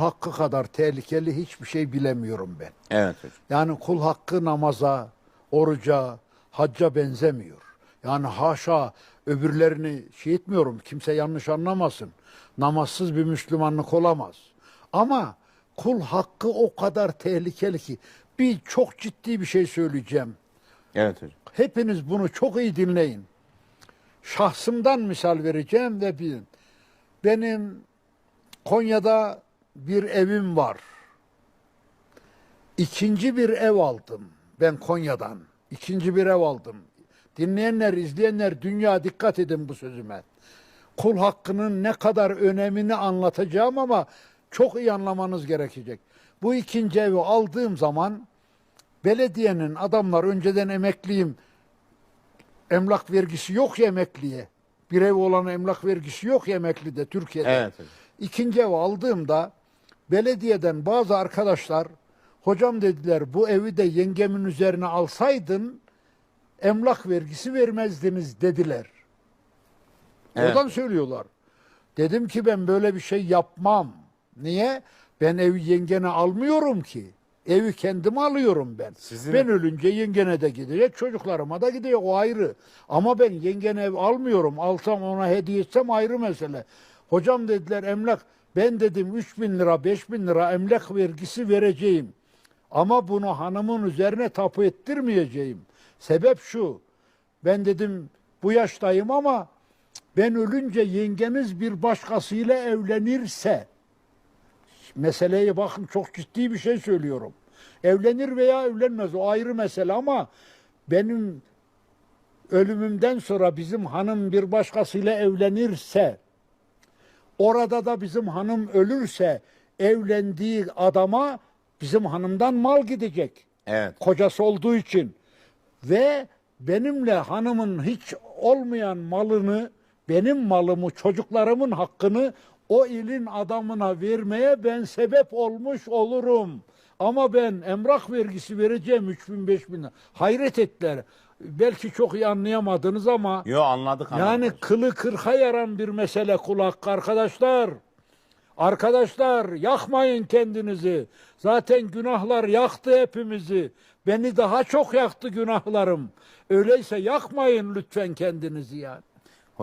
hakkı kadar tehlikeli hiçbir şey bilemiyorum ben. Evet hocam. Yani kul hakkı namaza, oruca, hacca benzemiyor. Yani haşa öbürlerini şey etmiyorum. Kimse yanlış anlamasın. Namazsız bir Müslümanlık olamaz. Ama kul hakkı o kadar tehlikeli ki bir çok ciddi bir şey söyleyeceğim. Evet hocam. Hepiniz bunu çok iyi dinleyin. Şahsımdan misal vereceğim ve bilin. Benim Konya'da bir evim var. İkinci bir ev aldım ben Konya'dan. İkinci bir ev aldım. Dinleyenler, izleyenler dünya dikkat edin bu sözüme. Kul hakkının ne kadar önemini anlatacağım ama çok iyi anlamanız gerekecek. Bu ikinci evi aldığım zaman belediyenin adamlar önceden emekliyim emlak vergisi yok ya emekliye. Bir ev olan emlak vergisi yok ya emeklide Türkiye'de. Evet. İkinci ev aldığımda belediyeden bazı arkadaşlar hocam dediler bu evi de yengemin üzerine alsaydın emlak vergisi vermezdiniz dediler. Evet. Oradan söylüyorlar. Dedim ki ben böyle bir şey yapmam. Niye? Ben evi yengene almıyorum ki. Evi kendim alıyorum ben. Sizin- Ben ölünce yengene de gidecek, çocuklarıma da gidecek o ayrı. Ama ben yengene ev almıyorum. Alsam ona hediye etsem ayrı mesele. Hocam dediler emlak. Ben dedim 3 bin lira, 5 bin lira emlak vergisi vereceğim. Ama bunu hanımın üzerine tapu ettirmeyeceğim. Sebep şu. Ben dedim bu yaştayım ama ben ölünce yengeniz bir başkasıyla evlenirse meseleye bakın çok ciddi bir şey söylüyorum. Evlenir veya evlenmez o ayrı mesele ama benim ölümümden sonra bizim hanım bir başkasıyla evlenirse orada da bizim hanım ölürse evlendiği adama bizim hanımdan mal gidecek Evet. kocası olduğu için ve benimle hanımın hiç olmayan malını benim malımı çocuklarımın hakkını o ilin adamına vermeye ben sebep olmuş olurum. Ama ben emrak vergisi vereceğim 3 bin 5 bin. Hayret ettiler. Belki çok iyi anlayamadınız ama Yo anladık anladık. yani kılı kırka yaran bir mesele kul hakkı arkadaşlar. Arkadaşlar yakmayın kendinizi. Zaten günahlar yaktı hepimizi. Beni daha çok yaktı günahlarım. Öyleyse yakmayın lütfen kendinizi yani.